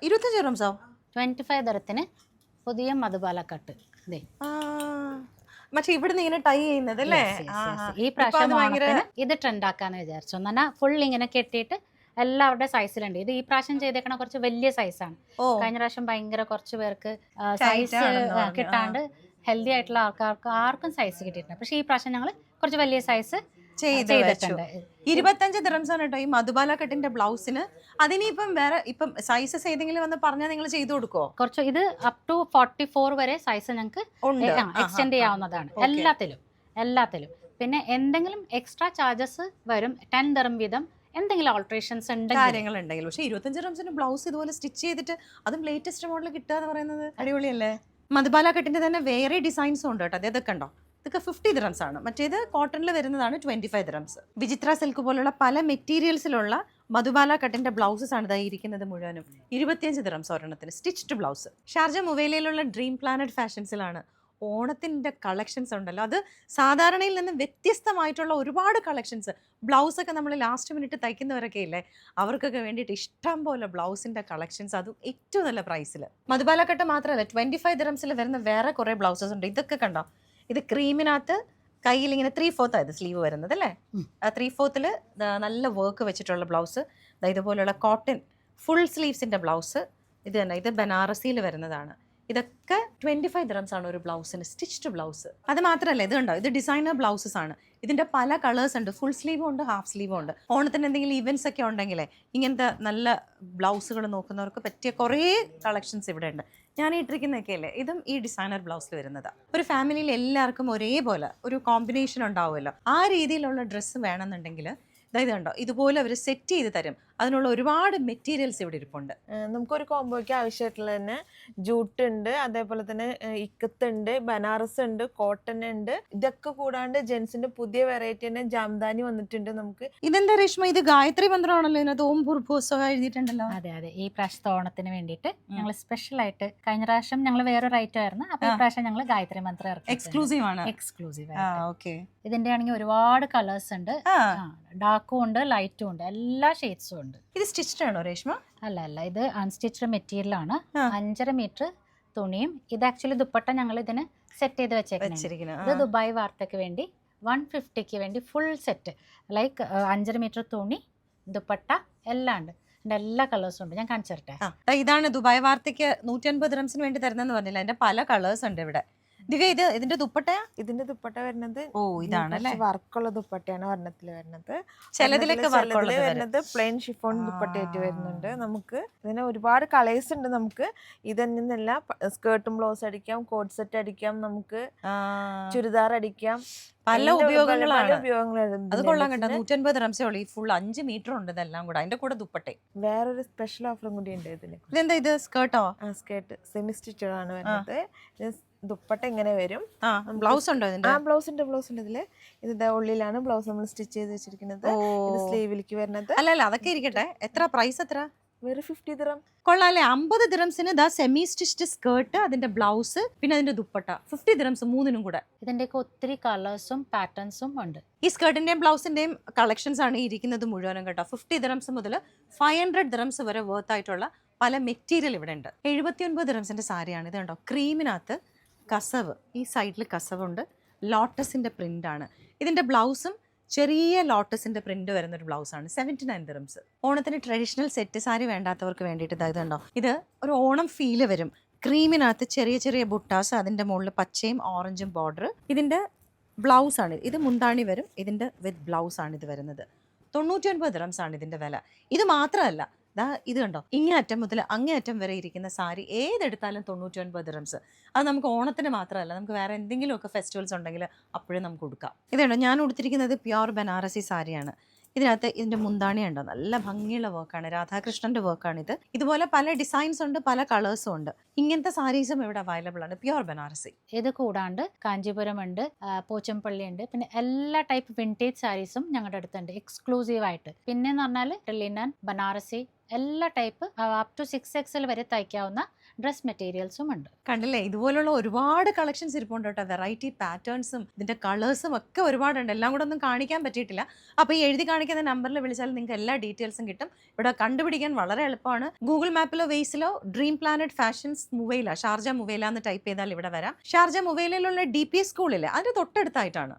ഇരുപത്തഞ്ച് റൂംസോ twenty five തരത്തിന് പുതിയ Madhubala cut ദേ മറ്റേ ഇവിടുന്ന് ഇങ്ങനെ ടൈ ചെയ്യുന്നത് അല്ലേ. ഈ പ്രാവശ്യം ഓണത്തിന് ഇത് ട്രെൻഡ് ആക്കാന്ന് വിചാരിച്ചു. എന്നാ ഫുൾ ഇങ്ങനെ കെട്ടിയിട്ട് എല്ലാവരുടെ സൈസിലുണ്ട് ഇത് ഈ പ്രാവശ്യം ചെയ്തേക്കണ കുറച്ച് വലിയ സൈസാണ് ഓ. കഴിഞ്ഞ പ്രാവശ്യം ഭയങ്കര കുറച്ച് പേർക്ക് സൈസ് കിട്ടാണ്ട് ഹെൽത്തി ആയിട്ടുള്ള ആൾക്കാർക്ക് ആർക്കും സൈസ് കിട്ടിയിട്ടുണ്ട് പക്ഷെ ഈ പ്രാവശ്യം ഞങ്ങൾ കുറച്ച് വലിയ സൈസ് ചെയ്തിട്ടുണ്ട്. ഇരുപത്തഞ്ച് ദിറംസാണ് കേട്ടോ ഈ മധുബാല കട്ടിന്റെ ബ്ലൗസിന്. അതിനിപ്പം വേറെ ഇപ്പം സൈസസ് ഏതെങ്കിലും വന്ന് പറഞ്ഞാൽ നിങ്ങൾ ചെയ്തു കൊടുക്കോ കുറച്ച് ഇത് അപ് ടു ഫോർട്ടി ഫോർ വരെ സൈസ് ഞങ്ങൾക്ക് എക്സ്റ്റെൻഡ് ചെയ്യാവുന്നതാണ്. എല്ലാത്തിലും എല്ലാത്തിലും. പിന്നെ എന്തെങ്കിലും എക്സ്ട്രാ ചാർജസ് വരും ടെൻ ദറം വീതം എന്തെങ്കിലും ഓൾട്രേഷൻസ് കാര്യങ്ങൾ ഉണ്ടെങ്കിൽ പക്ഷേ ഇരുപത്തഞ്ച് റംസിന് ബ്ലൗസ് ഇതുപോലെ സ്റ്റിച്ച് ചെയ്തിട്ട് അതും ലേറ്റസ്റ്റ് മോഡൽ കിട്ടുക എന്ന് പറയുന്നത് അടിപൊളിയല്ലേ? മധുബാല കെട്ടിന്റെ തന്നെ വേറെ ഡിസൈൻസും ഉണ്ട് കേട്ടോ. അത് ഇതൊക്കെ ഉണ്ടോ? ഇതൊക്കെ ഫിഫ്റ്റി ദ്രംസ് ആണ്. മറ്റേത് കോട്ടണിൽ വരുന്നതാണ് ട്വന്റി ഫൈവ് ദിറംസ് വിചിത്ര സിൽക്ക് പോലുള്ള പല മെറ്റീരിയൽസിലുള്ള മധുബാല കട്ടിന്റെ ബ്ലൗസസ് ആണ് ഇതായി ഇരിക്കുന്നത് മുഴുവനും. ഇരുപത്തിയഞ്ച് ദ്രംസ് ഒരെണ്ണത്തിന് സ്റ്റിച്ച്ഡ് ബ്ലൗസ് ഷാർജ മുവേലയിലുള്ള ഡ്രീം പ്ലാനറ്റ് ഫാഷൻസിലാണ് ഓണത്തിന്റെ കളക്ഷൻസ് ഉണ്ടല്ലോ. അത് സാധാരണയിൽ നിന്ന് വ്യത്യസ്തമായിട്ടുള്ള ഒരുപാട് കളക്ഷൻസ് ബ്ലൗസൊക്കെ നമ്മൾ ലാസ്റ്റ് മിനിറ്റ് തയ്ക്കുന്നവരൊക്കെ ഇല്ലേ? അവർക്കൊക്കെ വേണ്ടിയിട്ട് ഇഷ്ടം പോലെ ബ്ലൗസിന്റെ കളക്ഷൻസ് അതും ഏറ്റവും നല്ല പ്രൈസിൽ മധുബാലക്കട്ട മാത്രമല്ല ട്വന്റി ഫൈവ് ദിറംസിൽ വരുന്ന വേറെ കുറേ ബ്ലൗസസ് ഉണ്ട്. ഇതൊക്കെ കണ്ടോ? ഇത് ക്രീമിനകത്ത് കയ്യിൽ ഇങ്ങനെ ത്രീ ഫോർത്ത് ആയത് സ്ലീവ് വരുന്നത് അല്ലേ. ആ ത്രീ ഫോർത്തിൽ നല്ല വർക്ക് വെച്ചിട്ടുള്ള ബ്ലൗസ് ഇതുപോലുള്ള കോട്ടൺ ഫുൾ സ്ലീവ്സിന്റെ ബ്ലൗസ് ഇത് തന്നെ ഇത് ബനാറസിയിൽ വരുന്നതാണ്. ഇതൊക്കെ ട്വന്റി ഫൈവ് ദിറംസ് ആണ് ഒരു ബ്ലൗസിന് സ്റ്റിച്ച്ഡ് ബ്ലൗസ് അത് മാത്രമല്ല ഇത് കണ്ടോ? ഇത് ഡിസൈനർ ബ്ലൗസസ് ആണ്. ഇതിന്റെ പല കളേഴ്സ് ഉണ്ട്. ഫുൾ സ്ലീവും ഉണ്ട് ഹാഫ് സ്ലീവും ഉണ്ട്. ഓണത്തിന് എന്തെങ്കിലും ഇവന്റ്സ് ഒക്കെ ഉണ്ടെങ്കിലേ ഇങ്ങനത്തെ നല്ല ബ്ലൗസുകൾ നോക്കുന്നവർക്ക് പറ്റിയ കുറേ കളക്ഷൻസ് ഇവിടെ ഉണ്ട്. ഞാൻ ഇട്ടിരിക്കുന്നതൊക്കെ അല്ലേ ഇതും ഈ ഡിസൈനർ ബ്ലൗസിൽ വരുന്നത്. ഒരു ഫാമിലിയിൽ എല്ലാവർക്കും ഒരേപോലെ ഒരു കോമ്പിനേഷൻ ഉണ്ടാവുമല്ലോ. ആ രീതിയിലുള്ള ഡ്രസ്സ് വേണമെന്നുണ്ടെങ്കിൽ അതായത് കണ്ടോ ഇതുപോലെ അവർ സെറ്റ് ചെയ്ത് തരും. അതിനുള്ള ഒരുപാട് മെറ്റീരിയൽസ് ഇവിടെ ഇരിപ്പുണ്ട്. നമുക്കൊരു കോംബോയ്ക്ക് ആവശ്യമായിട്ടുള്ള തന്നെ ജൂട്ട് ഉണ്ട് അതേപോലെ തന്നെ ഇക്കത്ത് ഉണ്ട് ബനാറസ് ഉണ്ട് കോട്ടൺ ഉണ്ട് ഇതൊക്കെ കൂടാണ്ട് ജെൻസിന്റെ പുതിയ വെറൈറ്റി തന്നെ ജാംദാനി വന്നിട്ടുണ്ട് നമുക്ക്. ഇതെന്താ രേഷ്മ ഇത് ഗായത്രി മന്ത്രമാണല്ലോ ഇതിനകത്ത് ഓം ഭൂർഭൂസ്വ എഴുതിയിട്ടുണ്ടല്ലോ? അതെ അതെ. ഈ പ്രാവശ്യത്തെ ഓണത്തിന് വേണ്ടിയിട്ട് ഞങ്ങൾ സ്പെഷ്യൽ ആയിട്ട് കഴിഞ്ഞ പ്രാവശ്യം ഞങ്ങൾ വേറൊരു ഐറ്റം ആയിരുന്നു. അപ്പൊ ഈ പ്രാവശ്യം ഞങ്ങൾ ഗായത്രി മന്ത്രം എക്സ്ക്ലൂസീവ് ആണ്. എക്സ്ക്ലൂസീവ് ഇതിന്റെ ആണെങ്കിൽ ഒരുപാട് കളേഴ്സ് ഉണ്ട്. ആ. ഡാർക്കും ഉണ്ട് ലൈറ്റും ഉണ്ട് എല്ലാ ഷെയ്ഡ്സും ഉണ്ട്. ഇത് സ്റ്റിച്ച്ഡ് ആണോ രേഷ്മ? അല്ല അല്ല ഇത് അൺസ്റ്റിച്ച്ഡ് മെറ്റീരിയൽ ആണ്. അഞ്ചര മീറ്റർ തുണിയും ഇത് ആക്ച്വലി ദുപ്പട്ട ഞങ്ങൾ ഇതിന് സെറ്റ് ചെയ്ത് വെച്ചേക്കുന്നത് ഇത് ദുബായ് വാർത്തയ്ക്ക് വേണ്ടി വൺ ഫിഫ്റ്റിക്ക് വേണ്ടി ഫുൾ സെറ്റ് ലൈക്ക് അഞ്ചര മീറ്റർ തുണി ദുപ്പട്ട എല്ലാം ഉണ്ട്. എല്ലാ കളേഴ്സും ഉണ്ട്. ഞാൻ കാണിച്ചു തരട്ടെ? ഇതാണ് ദുബായ് വാർത്തയ്ക്ക് നൂറ്റി അൻപത് റംസിന് വേണ്ടി തരുന്നെന്ന് പറഞ്ഞില്ല? അതിന്റെ പല കളേഴ്സ് ഉണ്ട് ഇവിടെ. ദിവ്യ ഇത് ഇതിന്റെ ദുപ്പട്ടയാ ഇതിന്റെ ദുപ്പട്ട വരുന്നത് ഓ ഇതാണ് വർക്കുള്ള ദുപ്പട്ടയാണ് ഒരെണ്ണത്തിൽ വരുന്നത്. ചിലതിലൊക്കെ വരുന്നത് പ്ലെയിൻ ഷിഫോൺ ദുപ്പട്ടയായിട്ട് വരുന്നുണ്ട്. നമുക്ക് ഇതിന് ഒരുപാട് കളേഴ്സ് ഉണ്ട് നമുക്ക്. ഇതന്നെന്നല്ല സ്കേർട്ടും ബ്ലൗസ് അടിക്കാം കോഡ് സെറ്റ് അടിക്കാം നമുക്ക് ചുരിദാർ അടിക്കാം. പല ഉപയോഗങ്ങളാണ്. അത് ഇതിന്റെ കൊള്ളാൻ കേട്ടോ നൂറ്റൻപത് റംസേ ഈ ഫുൾ അഞ്ച് മീറ്റർ ഉണ്ട് ഇതെല്ലാം കൂടെ. അതിന്റെ കൂടെ ദുപ്പട്ടെ. വേറൊരു സ്പെഷ്യൽ ഓഫറും കൂടി ഉണ്ട് ഇതിന് ഇതെന്താ ഇത്? സ്കേർട്ടോ ആ സ്കേർട്ട് സെമി സ്റ്റിച്ചഡ് ആണ് വരുന്നത്. ദുപ്പട്ട ഇങ്ങനെ വരും. ബ്ലൗസ് ഉണ്ടോ ഇതിന്റെ? ആ ബ്ലൗസ് ഉണ്ട് ബ്ലൗസ് ഉണ്ട് ഇതിൽ. ഇത് ദാ ഉള്ളിലാണ് ബ്ലൗസ് നമ്മൾ സ്റ്റിച്ച് ചെയ്ത് വെച്ചിരിക്കുന്നത്. ഇത് സ്ലീവിലേക്ക് വരുന്നത്. അല്ല അല്ല അതൊക്കെ ഇരിക്കട്ടെ. എത്ര? പ്രൈസ് എത്ര? വെറും ഫിഫ്റ്റി ദിറം കൊള്ളാല്ലേ? അമ്പത് ദിറംസിന് ദാ സെമി സ്റ്റിച്ച്ഡ് സ്കേർട്ട് അതിന്റെ ബ്ലൗസ് പിന്നെ അതിന്റെ ദുപ്പട്ട. ഫിഫ്റ്റി ദിറംസ് മൂന്നിനും കൂടെ. ഇതിന്റെയൊക്കെ ഒത്തിരി കളേഴ്സും പാറ്റേൺസും ഉണ്ട്. ഈ സ്കേർട്ടിന്റെയും ബ്ലൗസിന്റെയും കളക്ഷൻസ് ആണ് ഇരിക്കുന്നത് മുഴുവനും കേട്ടോ. ഫിഫ്റ്റി ദിറംസ് മുതൽ ഫൈവ് ഹൺഡ്രഡ് ദിറംസ് വരെ വർത്ത് ആയിട്ടുള്ള പല മെറ്റീരിയൽ ഇവിടെ ഉണ്ട്. എഴുപത്തി ഒൻപത് ദിറംസിന്റെ സാരിയാണ് ഇത് കണ്ടോ? ക്രീമിനകത്ത് കസവ്. ഈ സൈഡിൽ കസവുണ്ട്. ലോട്ടസിന്റെ പ്രിന്റ് ആണ്. ഇതിന്റെ ബ്ലൗസും ചെറിയ ലോട്ടസിന്റെ പ്രിന്റ് വരുന്ന ഒരു ബ്ലൗസാണ് സെവന്റി നയൻ ദിറംസ് ഓണത്തിന് ട്രഡീഷണൽ സെറ്റ് സാരി വേണ്ടാത്തവർക്ക് വേണ്ടിയിട്ട് ഇതായത് കണ്ടോ ഇത് ഒരു ഓണം ഫീൽ വരും. ക്രീമിനകത്ത് ചെറിയ ചെറിയ ബുട്ടാസ് അതിന്റെ മുകളിൽ പച്ചയും ഓറഞ്ചും ബോർഡർ ഇതിന്റെ ബ്ലൗസ് ആണ്. ഇത് മുന്താണി വരും. ഇതിന്റെ വിത്ത് ബ്ലൗസ് ആണ് ഇത് വരുന്നത്. തൊണ്ണൂറ്റി ഒൻപത് ആണ് ഇതിന്റെ വില. ഇത് മാത്രമല്ല ദാ ഇത് കണ്ടോ? ഇങ്ങേ അറ്റം മുതൽ അങ്ങേ അറ്റം വരെ ഇരിക്കുന്ന സാരി ഏതെടുത്താലും തൊണ്ണൂറ്റി ഒൻപത് ദിറംസ് അത് നമുക്ക് ഓണത്തിന് മാത്രമല്ല നമുക്ക് വേറെ എന്തെങ്കിലുമൊക്കെ ഫെസ്റ്റിവൽസ് ഉണ്ടെങ്കിൽ അപ്പോഴും നമുക്ക് കൊടുക്കാം ഇത് കണ്ടോ? ഞാൻ ഉടുത്തിരിക്കുന്നത് പ്യുവർ ബനാറസി സാരിയാണ്. ഇതിനകത്ത് ഇതിന്റെ മുന്താണി ഉണ്ടോ നല്ല ഭംഗിയുള്ള വർക്കാണ് രാധാകൃഷ്ണന്റെ വർക്കാണിത് ഇതുപോലെ പല ഡിസൈൻസ് ഉണ്ട് പല കളേഴ്സും ഉണ്ട്. ഇങ്ങനത്തെ സാരീസും ഇവിടെ അവൈലബിൾ ആണ്. പ്യുവർ ബനാറസി. ഇത് കൂടാണ്ട് കാഞ്ചീപുരം ഉണ്ട് പോച്ചംപള്ളി ഉണ്ട്. പിന്നെ എല്ലാ ടൈപ്പ് വിന്റേജ് സാരീസും ഞങ്ങളുടെ അടുത്തുണ്ട്. എക്സ്ക്ലൂസീവ് ആയിട്ട്. പിന്നെ എന്ന് പറഞ്ഞാൽ ലിനൻ ബനാറസി എല്ലാ type up to six XL വരെ തയ്ക്കാവുന്ന ഡ്രസ് മെറ്റീരിയൽസും ഉണ്ട്. കണ്ടില്ലേ? ഇതുപോലുള്ള ഒരുപാട് കളക്ഷൻസ് ഇരിപ്പുണ്ട് കേട്ടോ. വെറൈറ്റി പാറ്റേൺസും ഇതിന്റെ കളേഴ്സും ഒക്കെ ഒരുപാടുണ്ട്. എല്ലാം കൂടെ ഒന്നും കാണിക്കാൻ പറ്റിയിട്ടില്ല. അപ്പോൾ ഈ എഴുതി കാണിക്കുന്ന നമ്പറിൽ വിളിച്ചാൽ നിങ്ങൾക്ക് എല്ലാ ഡീറ്റെയിൽസും കിട്ടും. ഇവിടെ കണ്ടുപിടിക്കാൻ വളരെ എളുപ്പമാണ്. ഗൂഗിൾ മാപ്പിലോ വെയ്സിലോ dream planet fashions Muwaileh Sharjah Muwaileh എന്ന് ടൈപ്പ് ചെയ്താൽ ഇവിടെ വരാം. ഷാർജ മുവൈലയിലുള്ള ഡി പി സ്കൂളിൽ അതിന്റെ തൊട്ടടുത്തായിട്ടാണ്.